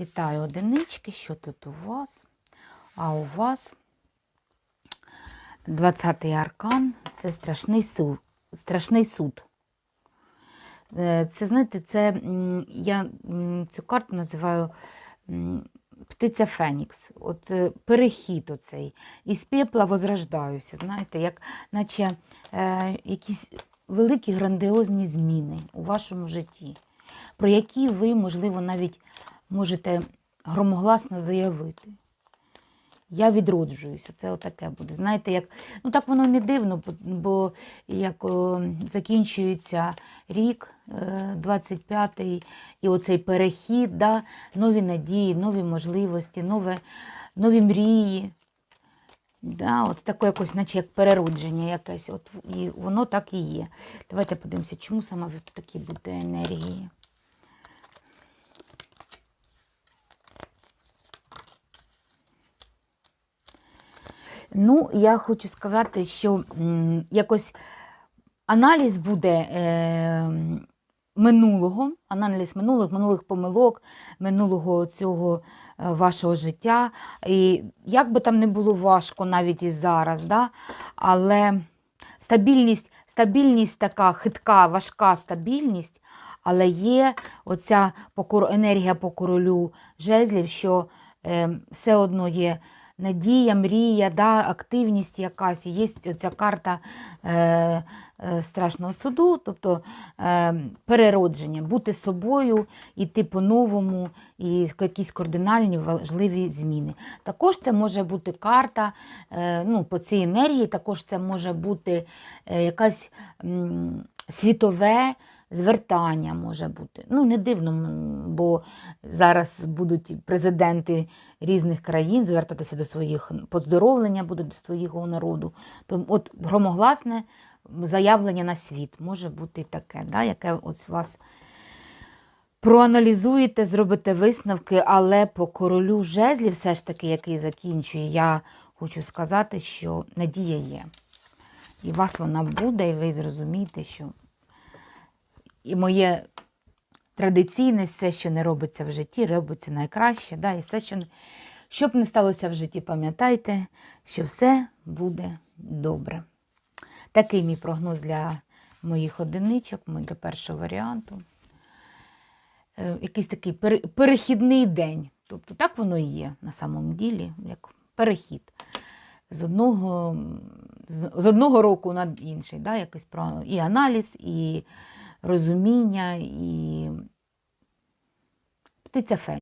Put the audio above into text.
Вітаю одинички, що тут у вас? А у вас 20-й аркан це страшний суд. Страшний суд. Е, Це, знаєте, це я цю карту називаю птиця Фенікс. От е, перехід оцей. Із пепла возрождаюся. Знаєте, як наче е, якісь великі грандіозні зміни у вашому житті, про які ви, можливо, навіть можете громогласно заявити. Я відроджуюся, це отаке буде. Знаєте, як, ну так воно не дивно, бо- як закінчується рік, е, 25-й, і оцей перехід, да, нові надії, нові можливості, нове, нові мрії. Да, от таке якось, наче як переродження якесь. От, і воно так і є. Давайте подивимося, чому саме в такі буде енергії. Ну, я хочу сказати, що якось аналіз буде е, минулого, аналіз минулих, минулих помилок, минулого цього е, вашого життя. І як би там не було важко навіть і зараз, да? але стабільність, стабільність така хитка, важка стабільність, але є оця енергія по королю жезлів, що е, все одно є надія, мрія, да, активність якась. Є ця карта е, е, страшного суду, тобто е, переродження, бути собою, іти по-новому, і якісь кардинальні важливі зміни. Також це може бути карта е, ну, по цій енергії, також це може бути е, якась м, світове. Звертання може бути. Ну, не дивно, бо зараз будуть президенти різних країн звертатися до своїх поздоровлення будуть до свого народу. То от громогласне заявлення на світ може бути таке, да, яке от вас проаналізуєте, зробите висновки, але по королю жезлів, все ж таки, який закінчує, я хочу сказати, що надія є. І вас вона буде, і ви зрозумієте, що і моє традиційне все, що не робиться в житті, робиться найкраще. Да? І все, що, не- що б не сталося в житті, пам'ятайте, що все буде добре. Такий мій прогноз для моїх одиничок, для першого варіанту. Е, Якийсь такий перехідний день. Тобто так воно і є на самом ділі, як перехід з одного, з, одного року на інший. Да? Про і аналіз, і розуміння, і птиця фен.